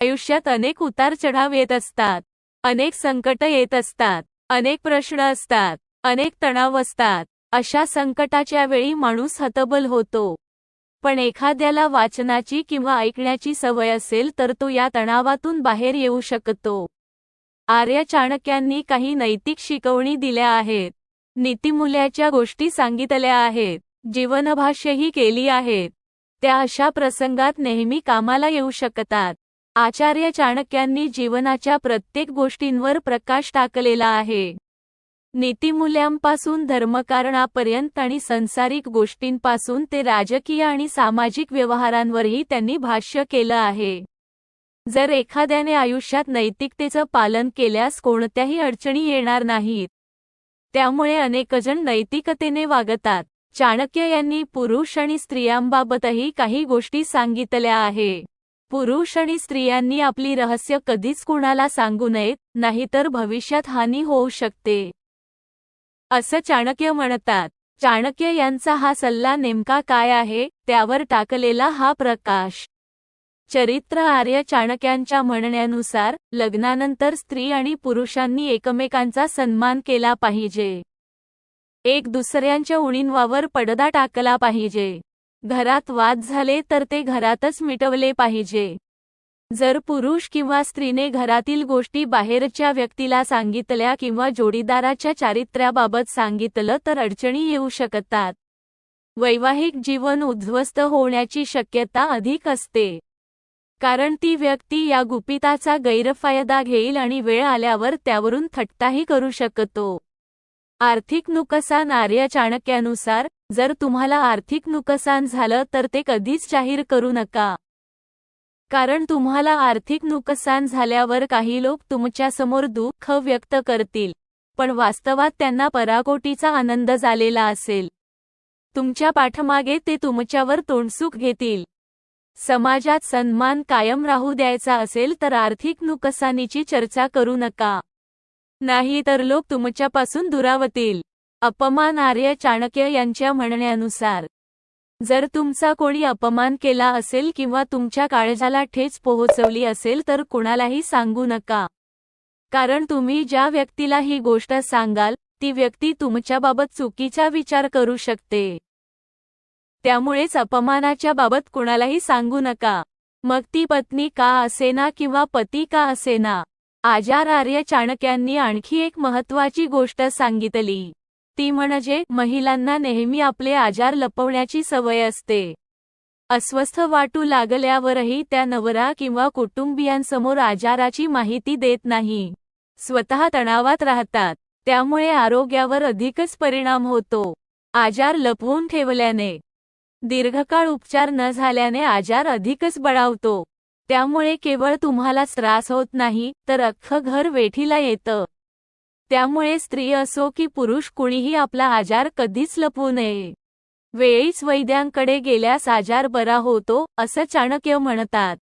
आयुष्यात अनेक उतार चढाव येत असतात. अनेक संकट येत असतात. अनेक प्रश्न असतात. अनेक तणाव असतात. अशा संकटाच्या वेळी माणूस हतबल होतो. पण एखाद्याला वाचनाची किंवा ऐकण्याची सवय असेल तर तो या तणावातून बाहेर येऊ शकतो. आर्य चाणक्यांनी काही नैतिक शिकवणी दिल्या आहेत. नीतिमूल्याच्या गोष्टी सांगितल्या आहेत. जीवनभाष्यही केली आहेत. त्या अशा प्रसंगात नेहमी कामाला येऊ शकतात. आचार्य चाणक्यांनी जीवनाच्या प्रत्येक गोष्टींवर प्रकाश टाकलेला आहे. नीतिमूल्यांपासून धर्मकारणापर्यंत आणि संसारिक गोष्टींपासून ते राजकीय आणि सामाजिक व्यवहारांवरही त्यांनी भाष्य केलं आहे. जर एखाद्याने आयुष्यात नैतिकतेचं पालन केल्यास कोणत्याही अडचणी येणार नाहीत. त्यामुळे अनेकजण नैतिकतेने वागतात. चाणक्य यांनी पुरुष आणि स्त्रियांबाबतही काही गोष्टी सांगितल्या आहे. पुरुष आणि स्त्रियांनी आपली रहस्य कधीच कुणाला सांगू नयेत नाहीतर भविष्यात हानी होऊ शकते. असं चाणक्य म्हणतात. चाणक्य यांचा हा सल्ला नेमका काय आहे त्यावर टाकलेला हा प्रकाश. चरित्र आर्य चाणक्यांच्या म्हणण्यानुसार लग्नानंतर स्त्री आणि पुरुषांनी एकमेकांचा सन्मान केला पाहिजे. एक दुसऱ्यांच्या उणींवावर पडदा टाकला पाहिजे. घरात वाद झाले तर ते घरातच मिटवले पाहिजे. जर पुरुष किंवा स्त्रीने घरातील गोष्टी बाहेरच्या व्यक्तीला सांगितल्या किंवा जोडीदाराच्या चारित्र्याबाबत सांगितलं तर अडचणी येऊ शकतात. वैवाहिक जीवन उद्ध्वस्त होण्याची शक्यता अधिक असते. कारण ती व्यक्ती या गुपिताचा गैरफायदा घेईल आणि वेळ आल्यावर त्यावरून थट्टाही करू शकतो. आर्थिक नुकसान आर्य चाणक्यानुसार जर तुम्हाला आर्थिक नुकसान झालं तर ते कधीच जाहीर करू नका. कारण तुम्हाला आर्थिक नुकसान झाल्यावर काही लोक तुमच्यासमोर दुःख व्यक्त करतील. पण वास्तवात त्यांना पराकोटीचा आनंद झालेला असेल. तुमच्या पाठमागे ते तुमच्यावर तोंडसुख घेतील. समाजात सन्मान कायम राहू द्यायचा असेल तर आर्थिक नुकसानीची चर्चा करू नका. नाही तर लोक तुमच्यापासून दुरावतील. अपमान आर्य चाणक्य यांच्या म्हणण्यानुसार जर तुमचा कोणी अपमान केला असेल किंवा तुमच्या काळजाला ठेच पोहोचवली असेल तर कुणालाही सांगू नका. कारण तुम्ही ज्या व्यक्तीला ही गोष्ट सांगाल ती व्यक्ती तुमच्याबाबत चुकीचा विचार करू शकते. त्यामुळेच अपमानाच्या बाबत कुणालाही सांगू नका. मग ती पत्नी का असेना किंवा पती का असेना? आजार आर्य चाणक्यांनी आणखी एक महत्वाची गोष्ट सांगितली. ती म्हणजे महिलांना नेहमी आपले आजार लपवण्याची सवय असते. अस्वस्थ वाटू लागल्यावरही त्या नवरा किंवा कुटुंबियांसमोर आजाराची माहिती देत नाही. स्वतः तणावात राहतात. त्यामुळे आरोग्यावर अधिकच परिणाम होतो. आजार लपवून ठेवल्याने दीर्घकाळ उपचार न झाल्याने आजार अधिकच बळावतो. त्यामुळे केवळ तुम्हालाच त्रास होत नाही तर अख्खं घर वेठीला येतं. त्यामुळे स्त्री असो की पुरुष कुणीही आपला आजार कधीच लपवू नये. वेळीच वैद्यांकडे गेल्यास आजार बरा होतो असं चाणक्य म्हणतात.